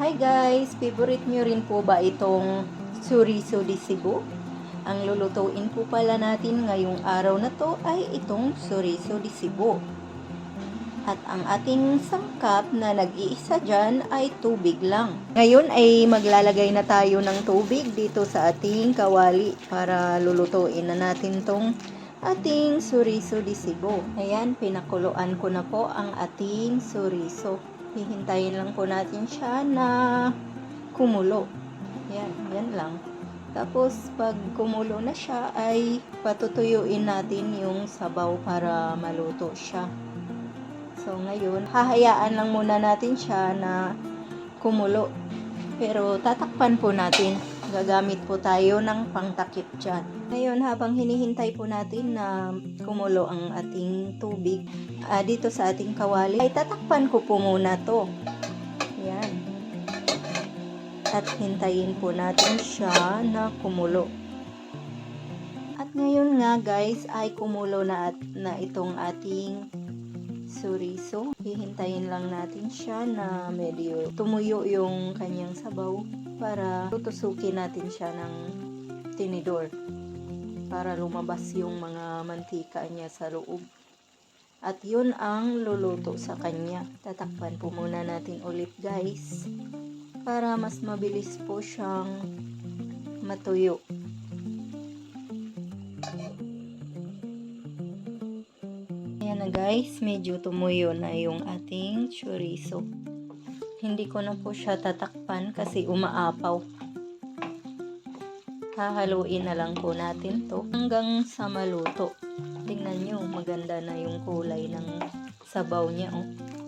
Hi guys! Favorite nyo rin po ba itong chorizo de Cebu? Ang lulutuin po pala natin ngayong araw na to ay itong chorizo de Cebu. At ang ating sangkap na nag-iisa dyan ay tubig lang. Ngayon ay maglalagay na tayo ng tubig dito sa ating kawali para lulutuin na natin tong ating chorizo de Cebu. Ayan, pinakuluan ko na po ang ating chorizo. Hihintayin lang po natin siya na kumulo. Yan, yan lang. Tapos, pag kumulo na siya, ay patutuyuin natin yung sabaw para maluto siya. So, ngayon, hahayaan lang muna natin siya na kumulo. Pero, tatakpan po natin. Gagamit po tayo ng pangtakip dyan. Ngayon, habang hinihintay po natin na kumulo ang ating tubig, ah, dito sa ating kawali, ay tatakpan ko po muna to. Yan. At hintayin po natin siya na kumulo. At ngayon nga guys, ay kumulo na, at, na itong ating suriso. Hihintayin lang natin siya na medyo tumuyo yung kanyang sabaw para tutusukin natin siya ng tinidor para lumabas yung mga mantika niya sa loob. At yun ang luluto sa kanya. Tatakpan po muna natin ulit guys para mas mabilis po siyang matuyo. Na guys, medyo tumuyo na yung ating chorizo. Hindi ko na po siya tatakpan kasi umaapaw. Hahaluin na lang po natin to hanggang sa maluto. Tingnan nyo, maganda na yung kulay ng sabaw niya. Oh.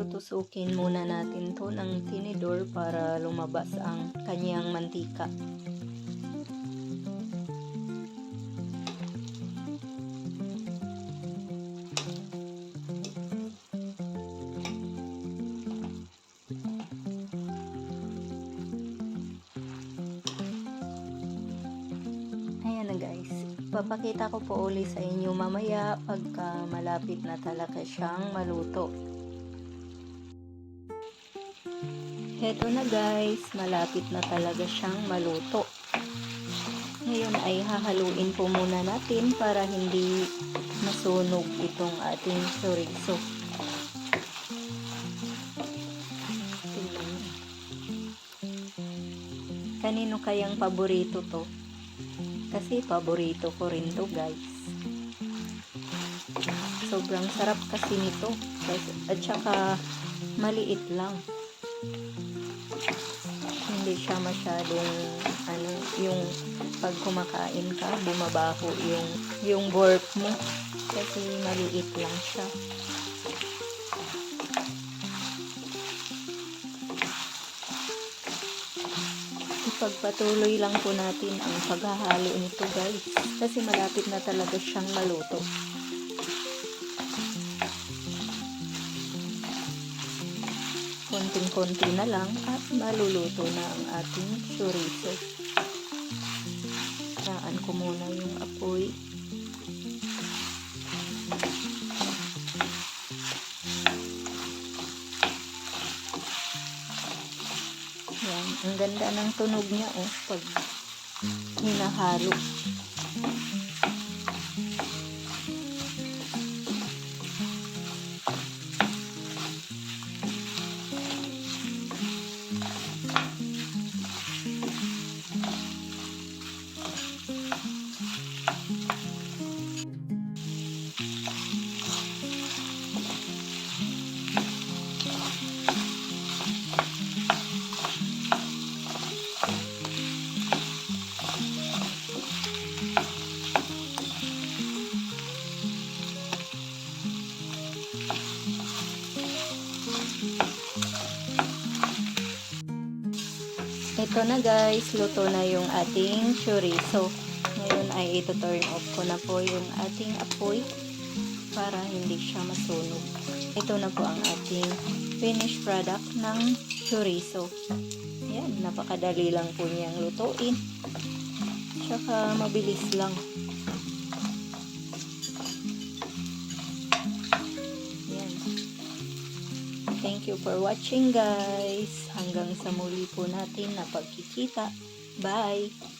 Tutusukin muna natin to ng tinidor para lumabas ang kanyang mantika. Ayan na guys. Papakita ko po uli sa inyo mamaya pagka malapit na talaga siyang maluto. Heto na guys, malapit na talaga siyang maluto. Ngayon ay hahaluin po muna natin para hindi masunog itong ating chorizo. Kanino kayang paborito to? Kasi paborito ko rin to guys. Sobrang sarap kasi nito. At saka maliit lang. Hindi siya masyadong ano, yung pag kumakain ka, bumabaho yung yung burp mo kasi maliit lang siya. Ipagpatuloy lang po natin ang paghahalo nito guys kasi malapit na talaga siyang maluto. Konting-konti na lang at maluluto na ang ating chorizo. Saan ko muna yung apoy. Yan, ang ganda ng tunog niya oh, pag hinahalo. Ito na guys, luto na yung ating chorizo. Ngayon ay ito turn off ko na po yung ating apoy para hindi siya masunog. Ito na po ang ating finished product ng chorizo. Yan, napakadali lang po niyang lutuin. Tsaka mabilis lang. Thank you for watching guys. Hanggang sa muli po natin na pagkikita. Bye!